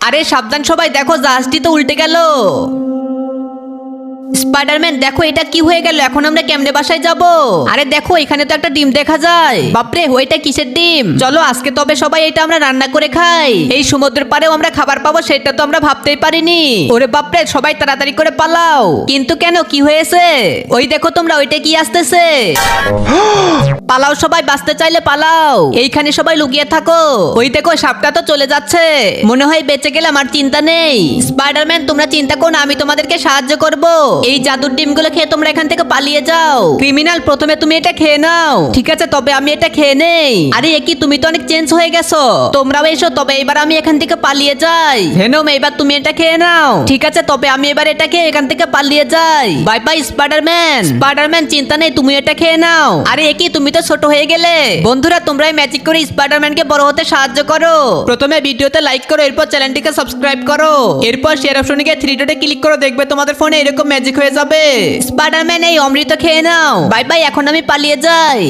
আরে সাবধান সবাই, দেখো জাহাজটি তো উল্টে গেল। স্পাইডারম্যান, দেখো এটা কি হয়ে গেল? এখন আমরা কেমনে বাসায় যাব? আরে দেখো, এখানে তো একটা ডিম দেখা যায়। বাপরে ওইটা কিসের ডিম? চলো, আজকে তবে সবাই এটা আমরা রান্না করে খাই। এই সমুদ্রের পাড়েও আমরা খাবার পাবো, সেটা তো আমরা ভাবতেই পারিনি। ওরে বাপরে, সবাই তাড়াতাড়ি করে পালাও। কিন্তু কেন, কি হয়েছে? ওই দেখো তোমরা, ওইটা কি আসতেছে? পালাও, সবাই বাঁচতে চাইলে পালাও। এইখানে সবাই লুকিয়ে থাকো। ওই দেখো, সাপটা তো চলে যাচ্ছে। মনে হয় বেঁচে গেলাম আর চিন্তা নেই। স্পাইডারম্যান, তোমরা চিন্তা করো আমি তোমাদেরকে সাহায্য করব। এই জাদুর ডিমগুলো খেয়ে তোমরা এখান থেকে পালিয়ে যাও। ক্রিমিনাল, প্রথমে তুমি এটা খেয়ে নাও। ঠিক আছে, তবে আমি এটা খেয়ে নেই। আরে এ কি তুমি তো অনেক চেঞ্জ হয়ে গেছো। তোমরাও এসো, তবে এবার আমি এখান থেকে পালিয়ে যাই। ভেনম, এবার তুমি এটা খেয়ে নাও। ঠিক আছে, তবে আমি এবার এটা খেয়ে এখান থেকে পালিয়ে যাই। Bye bye, Spiderman. স্পাইডারম্যান, চিন্তা নেই, তুমি এটা খেয়ে নাও। আরে এ কি তুমি তো ছোট হয়ে গেলে। বন্ধুরা, তোমরাই ম্যাজিক করে স্পাইডারম্যানকে বড় হতে সাহায্য করো। প্রথমে ভিডিওতে লাইক করো, এরপর চ্যানেলটিকে সাবস্ক্রাইব করো। এরপর শেয়ার অপশনে গিয়ে থ্রি ডটে ক্লিক করো, দেখবে তোমাদের ফোনে এরকম ম্যাজিক হয়ে যাবে। স্পাইডারম্যান এই অমৃত খেয়ে নাও। বাই বাই এখন আমি পালিয়ে যাই।